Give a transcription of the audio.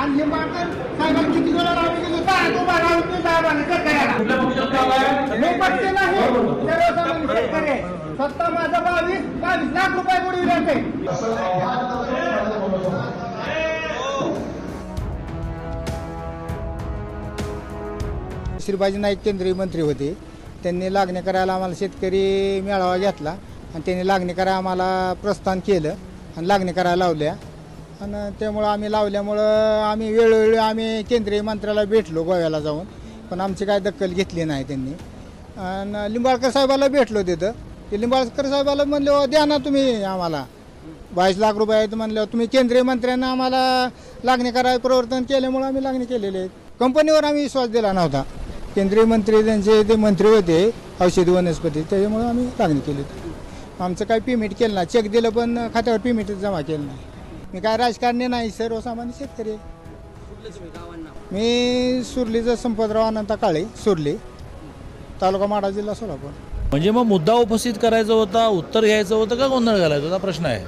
आणि निंबाळकर साहेबांनी किती वेळा लावली गेली काय? तो बारा होती साहेबांनी शेतकऱ्याला कुठल्या पक्षात काम आहे? मी पक्ष नाही. सर्वसामान्य शेतकरी आहे. स्वतः माझा बावीस बावीस लाख रुपये होते श्रीबाजी नाईक केंद्रीय मंत्री होते. त्यांनी लागणी करायला आम्हाला शेतकरी मेळावा घेतला आणि त्यांनी लागणी करायला आम्हाला प्रस्थान केलं आणि लागणी करायला लावल्या. आणि त्यामुळं आम्ही लावल्यामुळं आम्ही वेळोवेळी आम्ही केंद्रीय मंत्र्याला भेटलो गोव्याला जाऊन. पण आमची काय दखल घेतली नाही त्यांनी. आणि लिंबाळकर साहेबाला भेटलो तिथं. ते लिंबाळकर साहेबाला म्हणले द्या ना तुम्ही आम्हाला. बावीस लाख रुपये आहेत म्हणल्यावर तुम्ही केंद्रीय मंत्र्यांना आम्हाला लागणी करायला प्रवर्तन केल्यामुळे आम्ही लागणी केलेली आहे कंपनीवर आम्ही विश्वास दिला नव्हता. केंद्रीय मंत्री त्यांचे ते मंत्री होते औषधी वनस्पती त्याच्यामुळे आम्ही लागणी केली आमचं काही पेमेंट केलं ना चेक दिलं पण खात्यावर पेमेंट जमा केलं नाही. मी काय राजकारणी नाही सर्वसामान्य शेतकरी आहे. मी सुरलीचं संपतराव अनंता काळे सुरली. तालुका माडा जिल्हा सोलापूर. म्हणजे मग मुद्दा उपस्थित करायचा होता उत्तर घ्यायचं होतं का गोंधळ घालायचा होता? प्रश्न आहे.